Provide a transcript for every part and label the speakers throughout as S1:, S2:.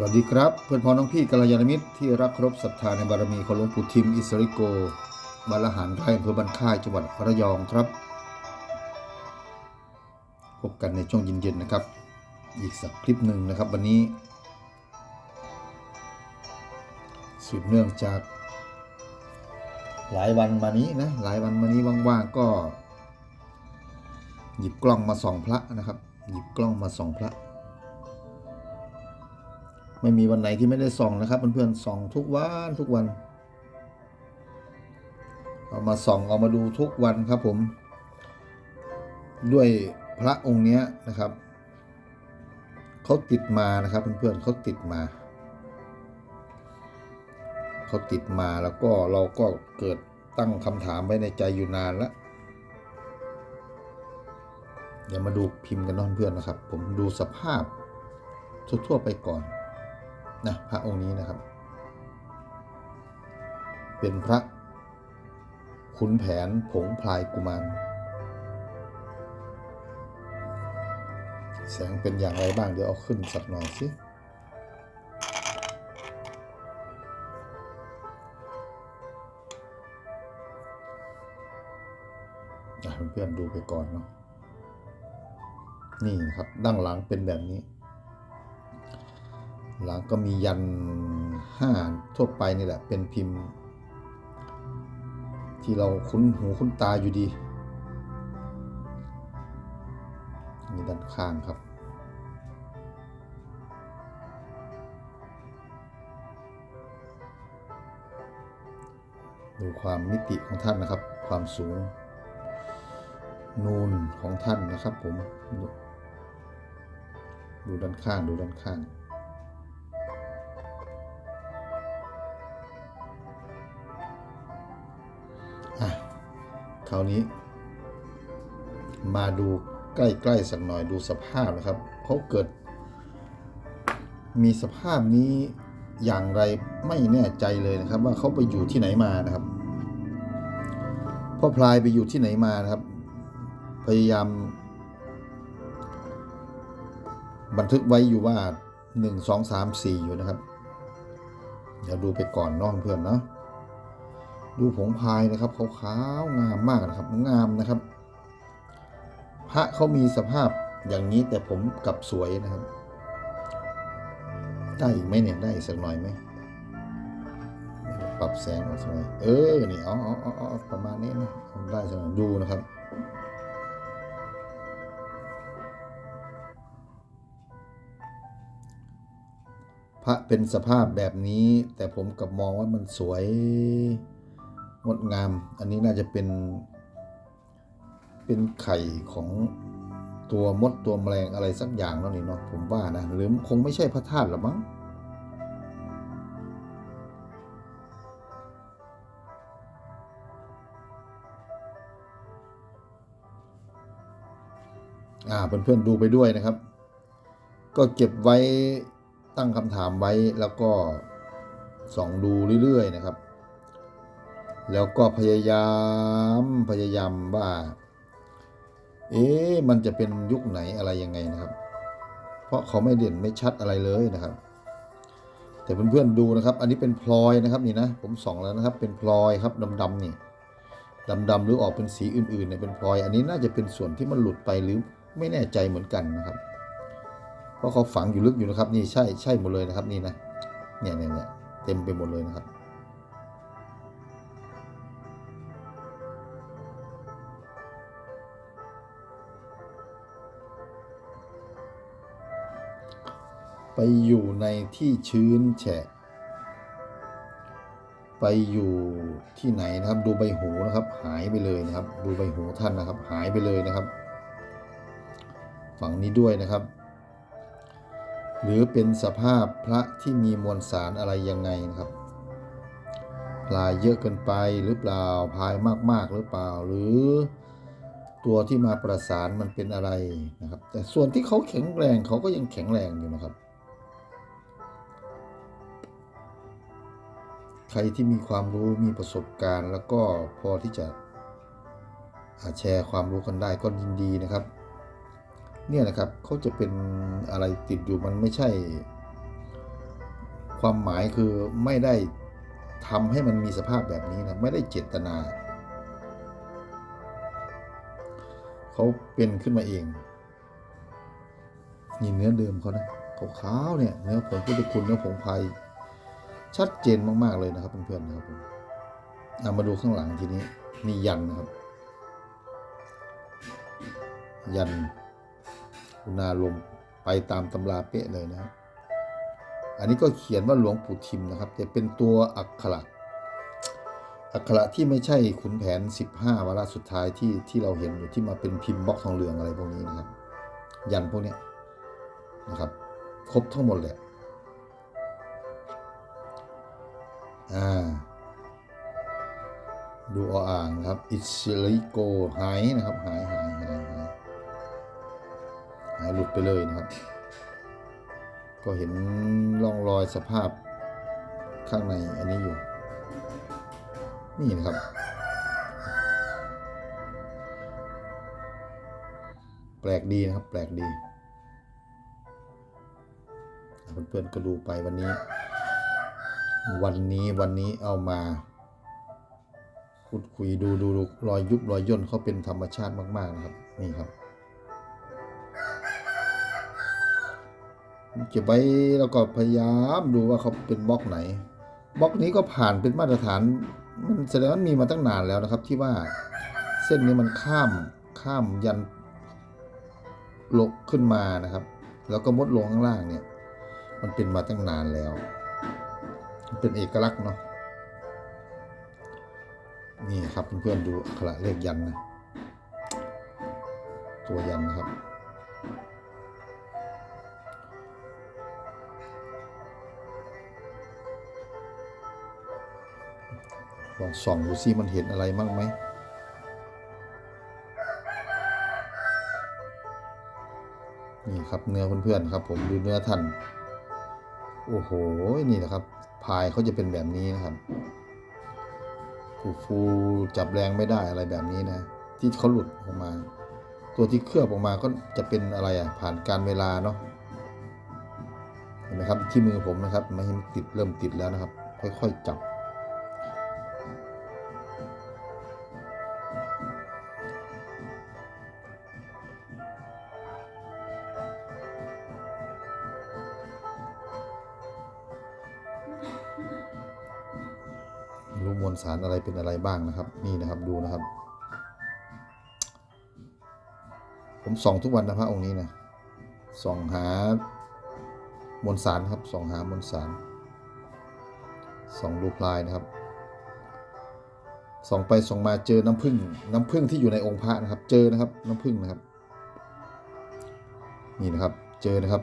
S1: สวัสดีครับ เพื่อนพ้องน้องพี่กัลยาณมิตรที่รักครพศรัทธาในบารมีของหลวงปู่ทิมอิสริโกบารหารไร่อำเภอบันค่ายจังหวัดระยองครับ พบกันในช่วงเย็นๆนะครับ อีกสักคลิปหนึ่งนะครับวันนี้ สืบเนื่องจากหลายวันมานี้นะหลายวันมานี้ว่างๆก็ หยิบกล้องมาส่องพระนะครับ หยิบกล้องมาส่องพระ ไม่มีวันไหนที่ไม่ได้ส่องนะครับเพื่อนๆส่องทุกวันทุกวัน เอามาส่องเอามาดูทุกวันครับผม ด้วยพระองค์เนี้ยนะครับเขาติดมานะครับเพื่อนๆเขาติดมาเขาติดมาแล้วก็เราก็เกิดตั้งคำถามไว้ในใจอยู่นานแล้วเดี๋ยวมาดูพิมพ์กันเนาะเพื่อนนะครับ ผมดูสภาพทั่วๆไปก่อน นะพระองค์นี้นะครับ เป็นพระขุนแผนผงพลายกุมารแสงเป็นอย่างไรบ้างเดี๋ยวเอาขึ้นสักหน่อยสิเพื่อนๆดูไปก่อนเนาะนี่นะครับด้านหลังเป็นแบบนี้ หลังก็มียันห้าทั่วไปนี่แหละ เป็นพิมพ์ ที่เราคุ้นหูคุ้นตาอยู่ดีนี่ด้านข้างครับ ดูความมิติของท่านนะครับ ความสูง นูนของท่านนะครับผม ดูด้านข้างดูด้านข้าง คราวนี้ มาดูใกล้ๆสักหน่อยดูสภาพนะครับเขาเกิด มีสภาพนี้อย่างไรไม่แน่ใจเลยนะครับ ว่าเขาไปอยู่ที่ไหนมานะครับพ่อพลายไปอยู่ที่ไหนมานะครับ พยายาม บันทึกไว้อยู่ว่าหนึ่งสองสามสี่อยู่นะครับ เดี๋ยวดูไปก่อนน้องเพื่อนเนาะ ดูผงพายนะครับขาวๆงามมากนะครับงามนะครับ พระเขามีสภาพอย่างนี้แต่ผมกลับสวยนะครับ ได้อีกไหมเนี่ยได้อีกสักหน่อยไหมปรับแสงสักหน่อยเออนี่อาเอาเอาเอประมาณนี้นะได้สักหน่อยดูนะครับพระเป็นสภาพแบบนี้ แต่ผมกลับมองว่ามันสวย งดงาม อันนี้น่าจะเป็น เป็นไข่ของตัวมดตัวแมลงอะไรสักอย่างแล้วนี่เนาะผมว่านะหรือคงไม่ใช่พระธาตุหรอมั้งอ่าเพื่อนๆดูไปด้วยนะครับ ก็เก็บไว้ตั้งคำถามไว้แล้วก็ส่องดูเรื่อยๆนะครับ แล้วก็พยายามพยายามว่า เอ๊ะมันจะเป็นยุคไหนอะไรยังไงนะครับ เพราะเขาไม่เด่นไม่ชัดอะไรเลยนะครับ แต่เพื่อนๆดูนะครับ อันนี้เป็นพลอยนะครับนี่นะผมส่องแล้วนะครับ เป็นพลอยครับดำๆนี่ดำๆหรือออกเป็นสีอื่นๆเนี่ยเป็นพลอย อันนี้น่าจะเป็นส่วนที่มันหลุดไปหรือไม่แน่ใจเหมือนกันนะครับ เพราะเขาฝังอยู่ลึกอยู่นะครับ นี่ใช่ใช่หมดเลยนะครับ นี่นะเนี่ยเนี่ยเนี่ยเต็มไปหมดเลยนะครับ ไปอยู่ในที่ชื้นแฉะ ไปอยู่ที่ไหนนะครับดูใบหูนะครับ หายไปเลยนะครับ ดูใบหูท่านนะครับ หายไปเลยนะครับ ฝั่งนี้ด้วยนะครับ หรือเป็นสภาพพระที่มีมวลสารอะไรยังไงนะครับพลายเยอะเกินไปหรือเปล่าพายมากๆหรือเปล่าหรือตัวที่มาประสานมันเป็นอะไรนะครับ แต่ส่วนที่เขาแข็งแรงเขาก็ยังแข็งแรงอยู่นะครับ ใครที่มีความรู้มีประสบการณ์ แล้วก็พอที่จะแชร์ความรู้กันได้ก็ยินดีนะครับ เนี่ยนะครับเขาจะเป็นอะไรติดอยู่มันไม่ใช่ ความหมายคือไม่ได้ทำให้มันมีสภาพแบบนี้นะไม่ได้เจตนาเขาเป็นขึ้นมาเองนี่เนื้อเดิมเขานะขาวๆเนี่ยเนื้อผงพุทธคุณเนื้อผงไพร ชัดเจนมากๆเลยนะครับเพื่อนๆนะครับผมเอามาดูข้างหลังทีนี้มียันนะครับ ยันอุณาลมไปตามตำราเป๊ะเลยนะครับอันนี้ก็เขียนว่าหลวงปู่ทิมนะครับ แต่เป็นตัวอักขระอักขระที่ไม่ใช่ขุนแผน 15วาระสุดท้ายที่ที่เราเห็นอยู่ที่มาเป็นพิมพ์บล็อกทองเหลืองอะไรพวกนี้นะครับ ยันพวกนี้นะครับ ครบทั้งหมดเลย อ่าดูออ่างนะครับอิชิริโกหายนะครับหายหายหายหายหายหลุดไปเลยนะครับ ก็เห็นร่องรอยสภาพข้างในอันนี้อยู่ นี่นะครับ แปลกดีนะครับ แปลกดีเพื่อนๆก็ดูไปวันนี้ วันนี้วันนี้เอามาพูดคุยดูดูดูรอยยุบรอยย่นเขาเป็นธรรมชาติมากๆนะครับนี่ครับเก็บไว้แล้วก็พยายามดูว่าเขาเป็นบล็อกไหนบล็อกนี้ก็ผ่านเป็นมาตรฐาน มันแสดงว่ามีมาตั้งนานแล้วนะครับ ที่ว่าเส้นนี้มันข้ามข้ามยันลกขึ้นมานะครับ แล้วก็มดลงข้างล่างเนี่ย มันเป็นมาตั้งนานแล้ว เป็นเอกลักษณ์เนาะนี่ครับเพื่อนๆดูอักขระเลขยันนะ ตัวยันนะครับ ลองส่องดูซิมันเห็นอะไรบ้างไหมนี่ครับเนื้อเพื่อนๆครับ ผมดูเนื้อท่านโอ้โห นี่นะครับายเขาจะเป็นแบบนี้นะครับฟูฟูจับแรงไม่ได้อะไรแบบนี้นะ ที่เขาหลุดออกมา ตัวที่เคลือบออกมาก็จะเป็นอะไรอะผ่านการเวลาเนาะเห็นไหมครับที่มือผมนะครับไม่เห็นติดเริ่มติดแล้วนะครับ ค่อยๆจับารอะไรเป็นอะไรบ้างนะครับ นี่นะครับดูนะครับ ผมส่องทุกวันนะพระองค์นี้นะส่องหามวลสารครับส่องหามวลสารส่องดูพลายนะครับส่องไปส่องมาเจอน้ำผึ้งน้ำผึ้งที่อยู่ในองค์พระนะครับ เจอนะครับน้ำผึ้งนะครับ นี่นะครับเจอนะครับ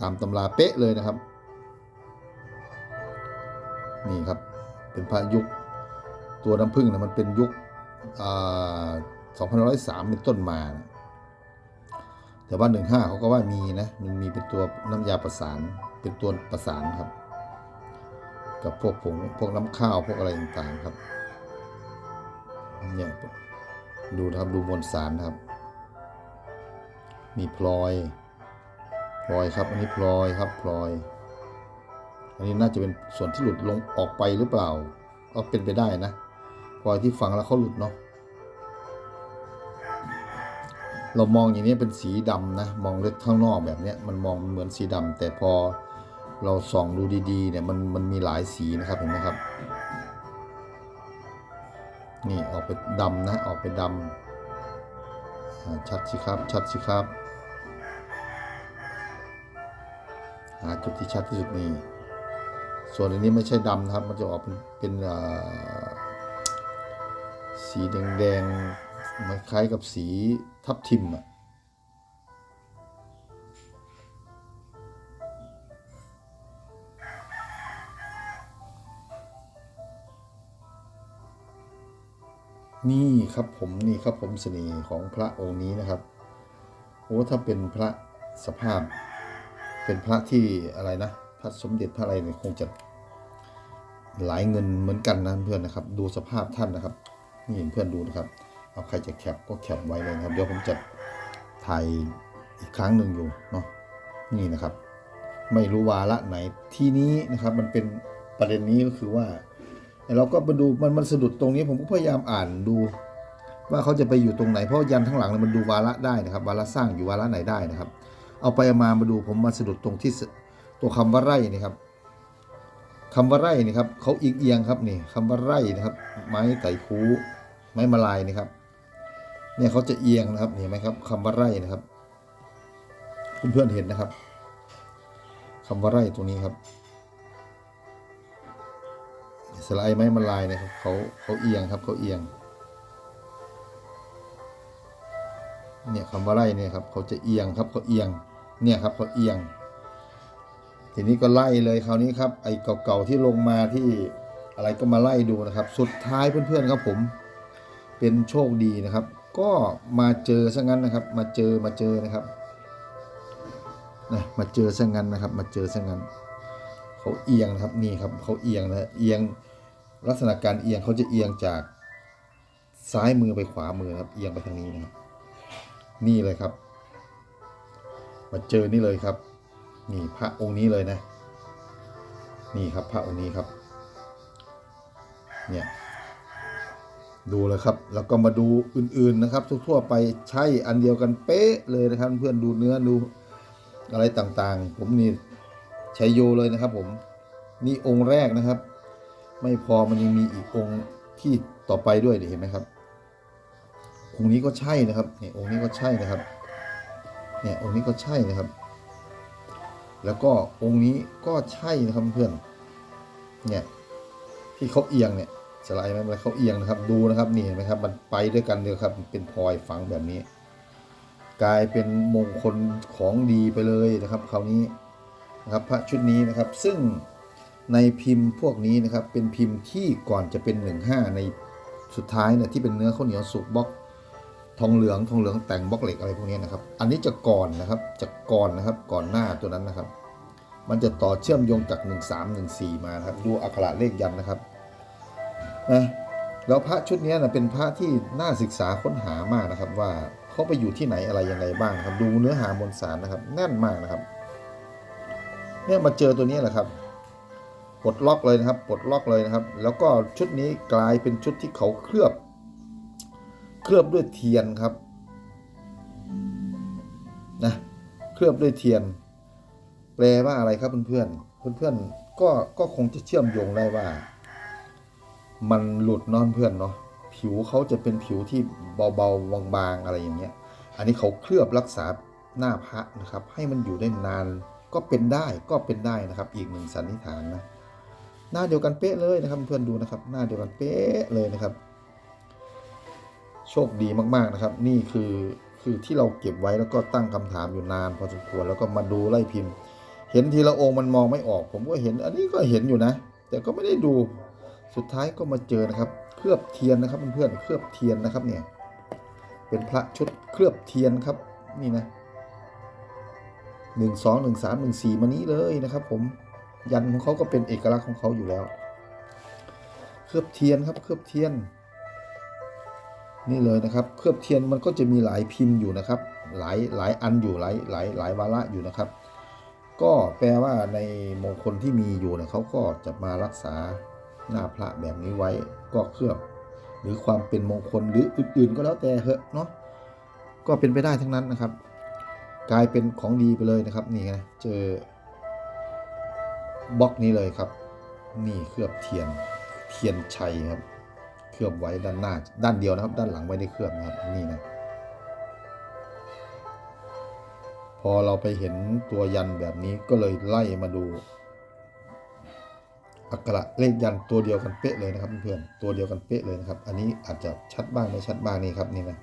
S1: ตามตำราเป๊ะเลยนะครับ นี่ครับเป็นพระยุค ตัวน้ำผึ้งนะมันเป็นยุค2503 เป็นต้นมานะแต่ว่า 15 เขาก็ว่ามีนะ มันมีเป็นตัวน้ำยาประสาน เป็นตัวประสานครับ กับพวกผงพวกน้ำข้าว พวกอะไรต่างๆครับ เนี่ยดูครับดูมวลสารครับ มีพลอยพลอยครับ อันนี้พลอยครับพลอย อันนี้น่าจะเป็นส่วนที่หลุดลงออกไปหรือเปล่า ก็เป็นไปได้นะ พลอยที่ฟังแล้วเขาหลุดเนาะเรามองอย่างนี้เป็นสีดำนะ มองเล็กข้างนอกแบบนี้มันมองเหมือนสีดำแต่พอเราส่องดูดีๆเนี่ยมันมันมีหลายสีนะครับเห็นไหมครับ นี่ออกเป็นดำนะออกเป็นดำชัดสิครับ ชัดสิครับหาจุดที่ชัดที่สุดนี่ส่วนอันนี้ไม่ใช่ดำนะครับ มันจะออกเป็นเป็นอ่า สีแดงๆมันคล้ายกับสีทับทิมอะนี่ครับผมนี่ครับผมเสน่ห์ของพระองค์นี้นะครับ โอ้ถ้าเป็นพระสภาพ เป็นพระที่อะไรนะพระสมเด็จพระอะไรเนี่ยคงจะหลายเงินเหมือนกันนะเพื่อนนะครับ ดูสภาพท่านนะครับ นี่เห็นเพื่อนดูนะครับ เอาใครจะแคปก็แคปไว้เลยนะครับ เดี๋ยวผมจะถ่ายอีกครั้งหนึ่งอยู่เนาะ นี่นะครับ ไม่รู้วาระไหนที่นี้นะครับ มันเป็นประเด็นนี้ก็คือว่าเราก็มาดูมันมันสะดุดตรงนี้ผมก็พยายามอ่านดู ว่าเขาจะไปอยู่ตรงไหนเพราะยันทั้งหลังเนี่ยมันดูวาระได้นะครับ วาระสร้างอยู่วาระไหนได้นะครับ เอาไปเอามามาดูผมมาสะดุดตรงที่ตัวคำว่าไร่นี่ครับคำว่าไร่นี่ครับเขาอียงเอียงครับนี่คำว่าไร่นะครับ ไม้ไต่คู ไม้มาลายนี่ครับ เนี่ยเขาจะเอียงนะครับเห็นไหมครับคำว่าไร่นะครับเพื่อนๆเห็นนะครับคำว่าไร่ตรงนี้ครับสไลด์ไม้มาลายนะครับเขาเขาเอียงครับเขาเอียง เนี่ยคำว่าไล่เนี่ยครับเขาจะเอียงครับเขาเอียง เนี่ยครับเขาเอียง ทีนี้ก็ไล่เลยคราวนี้ครับไอ้เก่าๆที่ลงมาที่อะไรก็มาไล่ดูนะครับ สุดท้ายเพื่อนๆครับผม เป็นโชคดีนะครับ ก็มาเจอซะงั้นนะครับ มาเจอมาเจอนะครับนะมาเจอซะงั้นนะครับ มาเจอซะงั้นเขาเอียงนะครับนี่ครับเขาเอียงนะเอียงลักษณะการเอียงเขาจะเอียงจากซ้ายมือไปขวามือนะครับเอียงไปทางนี้นะครับนี่เลยครับ มาเจอนี่เลยครับ นี่พระองค์นี้เลยนะ นี่ครับพระองค์นี้ครับ เนี่ย ดูเลยครับ แล้วก็มาดูอื่นๆนะครับ ทั่วๆไปใช่อันเดียวกันเป๊ะเลยนะครับ เพื่อนดูเนื้อดูอะไรต่างๆ ผมนี่ใช้โยเลยนะครับ ผมนี่องค์แรกนะครับ ไม่พอมันยังมีอีกองค์ที่ต่อไปด้วยเห็นไหมครับองค์นี้ก็ใช่นะครับเนี่ยองค์นี้ก็ใช่นะครับเนี่ยองค์นี้ก็ใช่นะครับ แล้วก็องค์นี้ก็ใช่นะครับเพื่อนเนี่ยที่เขาเอียงเนี่ย สไลด์ไหมมันเขาเอียงนะครับ ดูนะครับนี่เห็นไหมครับ มันไปด้วยกันเลยครับ เป็นพลอยฝังแบบนี้ กลายเป็นมงคลของดีไปเลยนะครับคราวนี้นะครับพระชุดนี้นะครับ ซึ่งในพิมพ์พวกนี้นะครับ เป็นพิมพ์ที่ก่อนจะเป็น 15 ในสุดท้ายเนี่ยที่เป็นเนื้อข้าวเหนียวสุกบล็อกทองเหลืองทองเหลืองแต่งบล็อกเหล็กอะไรพวกนี้นะครับ อันนี้จะก่อนนะครับจะก่อนนะครับก่อนหน้าตัวนั้นนะครับ มันจะต่อเชื่อมโยงจาก 1314 มานะครับ ดูอักขระเลขยันนะครับ นะแล้วพระชุดนี้นะเป็นพระที่น่าศึกษาค้นหามากนะครับ ว่าเขาไปอยู่ที่ไหนอะไรยังไงบ้างครับ ดูเนื้อหามวลสารนะครับ แน่นมากนะครับ เนี่ยมาเจอตัวนี้แหละครับปลดล็อกเลยนะครับปลดล็อกเลยนะครับ แล้วก็ชุดนี้กลายเป็นชุดที่เขาเคลือบ เคลือบด้วยเทียนครับนะเคลือบด้วยเทียน แปลว่าอะไรครับเพื่อนๆเพื่อนๆก็ก็คงจะเชื่อมโยงได้ว่า มันหลุดนอนเพื่อนเนาะผิวเขาจะเป็นผิวที่เบาๆบางๆอะไรอย่างเงี้ย อันนี้เขาเคลือบรักษาหน้าพระนะครับ ให้มันอยู่ได้นานก็เป็นได้ก็เป็นได้นะครับ อีกหนึ่งสันนิษฐานนะหน้าเดียวกันเป๊ะเลยนะครับเพื่อนดูนะครับ หน้าเดียวกันเป๊ะเลยนะครับ โชคดีมากๆนะครับ นี่คือคือที่เราเก็บไว้แล้วก็ตั้งคำถามอยู่นานพอสมควรแล้วก็มาดูไล่พิมพ์ เห็นทีละองค์มันมองไม่ออก ผมก็เห็นอันนี้ก็เห็นอยู่นะ แต่ก็ไม่ได้ดู สุดท้ายก็มาเจอนะครับ เคลือบเทียนนะครับเพื่อนๆเคลือบเทียนนะครับเนี่ยเป็นพระชุดเคลือบเทียนครับนี่นะหนึ่งสองหนึ่งสามหนึ่งสี่มานี้เลยนะครับ ผมยันของเขาก็เป็นเอกลักษณ์ของเขาอยู่แล้ว เคลือบเทียนครับเคลือบเทียน นี่เลยนะครับ เคลือบเทียนมันก็จะมีหลายพิมพ์อยู่นะครับ หลายหลายอันอยู่หลายหลายหลายวาระอยู่นะครับ ก็แปลว่าในมงคลที่มีอยู่เนี่ยเขาก็จะมารักษา หน้าพระแบบนี้ไว้ก็เคลือบ หรือความเป็นมงคลหรืออื่นๆก็แล้วแต่เหอะเนาะก็เป็นไปได้ทั้งนั้นนะครับ กลายเป็นของดีไปเลยนะครับนี่ไงเจอบล็อกนี้เลยครับ นี่เคลือบเทียนเทียนชัยครับ เคลือบไว้ด้านหน้าด้านเดียวนะครับ ด้านหลังไม่ได้เคลือบนะครับนี่นะพอเราไปเห็นตัวยันแบบนี้ก็เลยไล่มาดู อักขระเลขยันตัวเดียวกันเป๊ะเลยนะครับเพื่อนๆตัวเดียวกันเป๊ะเลยนะครับ อันนี้อาจจะชัดบ้างไม่ชัดบ้างนี่ครับนี่นะ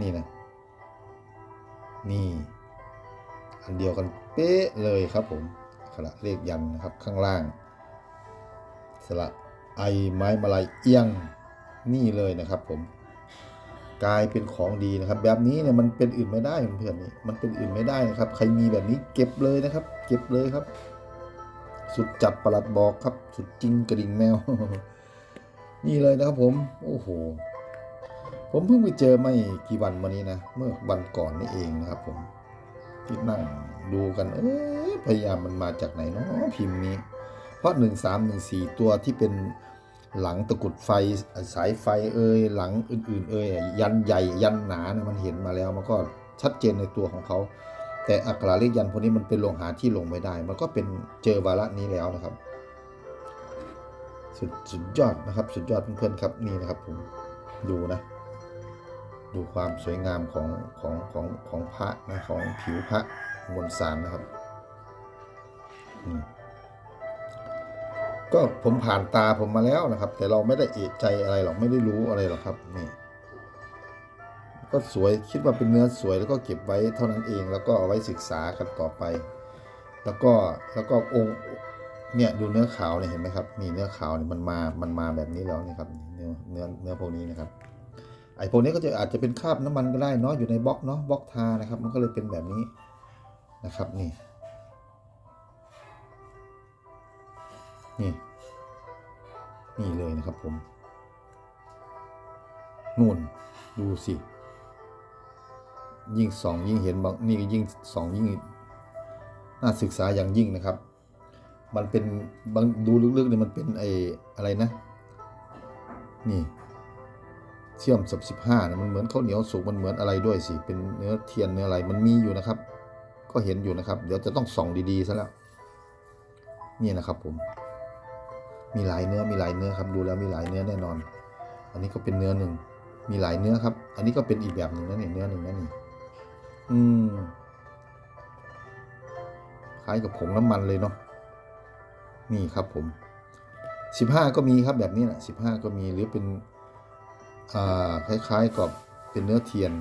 S1: นี่นะนี่ อันเดียวกันเป๊ะเลยครับผมอักขระเลขยันนะครับข้างล่าง สระไอไม้มาลายเอียงนี่เลยนะครับผมกลายเป็นของดีนะครับ แบบนี้เนี่ยมันเป็นอื่นไม่ได้เพื่อนๆนี่มันเป็นอื่นไม่ได้นะครับ ใครมีแบบนี้เก็บเลยนะครับ เก็บเลยครับ สุดจัดประหลัดบอกครับ สุดจริงกระดิ่งแมว นี่เลยนะครับผม โอ้โห ผมเพิ่งไปเจอไม่กี่วันมานี้นะ เมื่อวันก่อนนี่เองนะครับผมที่นั่งดูกัน เอ๊ะพยายามมันมาจากไหนเนาะพิมพ์นี้ เพราะหนึ่งสามหนึ่งสี่ตัวที่เป็นหลังตะกุดไฟสายไฟเอ่ยหลังอื่น ๆ เอ่ยยันใหญ่ยันหนานะมันเห็นมาแล้ว มันก็ชัดเจนในตัวของเขา แต่อักขระเลขยันพวกนี้มันเป็นโลหะที่ลงไม่ได้ มันก็เป็นเจอวาระนี้แล้วนะครับสุดสุดยอดนะครับ สุดยอดเพื่อนๆครับนี่นะครับผมดูนะ ดูความสวยงามของของของของพระนะของผิวพระมวลสารนะครับก็ผมผ่านตาผมมาแล้วนะครับ แต่เราไม่ได้เอะใจอะไรหรอกไม่ได้รู้อะไรหรอกครับนี่ ก็สวยคิดว่าเป็นเนื้อสวยแล้วก็เก็บไว้เท่านั้นเองแล้วก็เอาไว้ศึกษากันต่อไป แล้วก็แล้วก็องค์เนี่ยดูเนื้อขาวเนี่ยเห็นไหมครับนี่เนื้อขาวเนี่ยมันมามันมาแบบนี้แล้วนี่ครับเนื้อเนื้อเนื้อพวกนี้นะครับไอ้พวกนี้ก็จะอาจจะเป็นคราบน้ำมันก็ได้เนาะอยู่ในบล็อกเนาะบล็อกทานะครับ มันก็เลยเป็นแบบนี้นะครับนี่นี่นี่เลยนะครับผมนู่นดูสิ ยิ่งสองยิ่งเห็นบางนี่ยิ่งสองยิ่งน่าศึกษาอย่างยิ่งนะครับ มันเป็นบางดูลึกๆเนี่ยมันเป็นไออะไรนะ นี่เชื่อมสับสิบห้าเนี่ยมันเหมือนข้าวเหนียวสุกมันเหมือนอะไรด้วยสิเป็นเนื้อเทียนเนื้ออะไรมันมีอยู่นะครับ ก็เห็นอยู่นะครับ เดี๋ยวจะต้องส่องดีๆซะแล้วนี่นะครับผม มีหลายเนื้อมีหลายเนื้อครับดูแล้วมีหลายเนื้อแน่นอน อันนี้ก็เป็นเนื้อหนึ่งมีหลายเนื้อครับ อันนี้ก็เป็นอีกแบบหนึ่งนะนี่เนื้อหนึ่งนะนี่ อืม คล้ายกับผงน้ำมันเลยเนาะ นี่ครับผม สิบห้าก็มีครับแบบนี้แหละสิบห้าก็มีหรือเป็น อ่า คล้ายๆกับเป็นเนื้อเทียน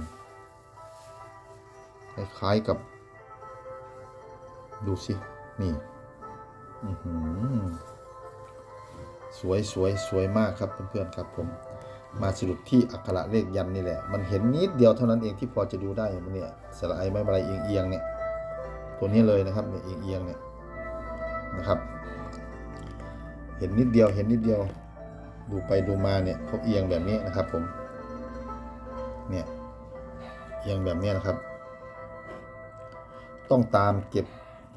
S1: คล้ายๆกับ ดูสิ นี่สวยสวยสวยมากครับเพื่อนๆครับผม มาสรุปที่อักขระเลขยันนี่แหละ มันเห็นนิดเดียวเท่านั้นเองที่พอจะดูได้มันเนี่ยสระไอไม้บรายเอียงเอียงเนี่ยตัวนี้เลยนะครับเนี่ยเอียงเอียงเนี่ยนะครับ เห็นนิดเดียวเห็นนิดเดียว ดูไปดูมาเนี่ยเขาเอียงแบบนี้นะครับผมเนี่ยเอียงแบบนี้นะครับ ต้องตามเก็บ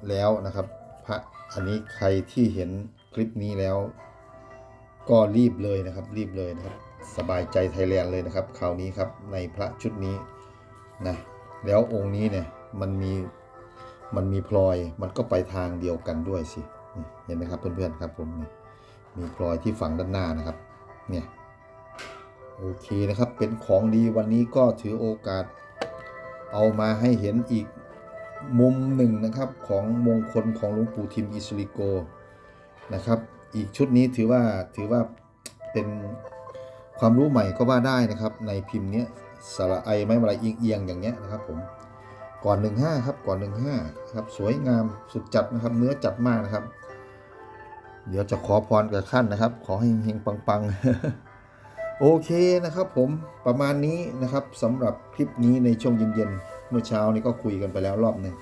S1: แล้วนะครับพระอันนี้ใครที่เห็นคลิปนี้แล้ว ก็รีบเลยนะครับ รีบเลยนะครับ สบายใจไทยแลนด์เลยนะครับคราวนี้ครับในพระชุดนี้นะแล้วองค์นี้เนี่ยมันมีมันมีพลอยมันก็ไปทางเดียวกันด้วยสิเห็นไหมครับเพื่อนๆครับผมนี่มีพลอยที่ฝั่งด้านหน้านะครับเนี่ยโอเคนะครับเป็นของดีวันนี้ก็ถือโอกาสเอามาให้เห็นอีกมุมหนึ่งนะครับของมงคลของหลวงปู่ทิมอิสริโกนะครับ อีกชุดนี้ถือว่าถือว่าเป็น ความรู้ใหม่ก็ว่าได้นะครับ ในพิมพ์เนี้ยสระไอไม้มาลายเอียงๆอย่างเงี้ยนะครับผมก่อน 15 ครับก่อน 15ครับสวยงามสุดจัดนะครับ เนื้อจัดมากนะครับ เดี๋ยวจะขอพรกับขั้นนะครับ ขอให้เฮงๆปังๆ โอเคนะครับผมประมาณนี้นะครับสำหรับคลิปนี้ในช่วงเย็นๆเมื่อเช้านี้ก็คุยกันไปแล้วรอบหนึ่ง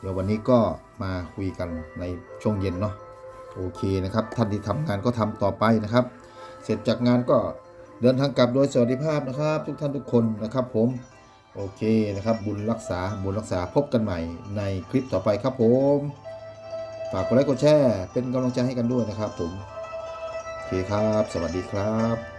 S1: เดี๋ยววันนี้ก็มาคุยกันในช่วงเย็นเนาะโอเคนะครับท่านที่ทำงานก็ทำต่อไปนะครับ เสร็จจากงานก็ เดินทางกลับโดยสวัสดิภาพนะครับ ทุกท่านทุกคนนะครับผมโอเคนะครับ บุญรักษาบุญรักษาพบกันใหม่ในคลิปต่อไปครับผมฝากกดไลค์กดแชร์เป็นกำลังใจให้กันด้วยนะครับผมโอเคครับ สวัสดีครับ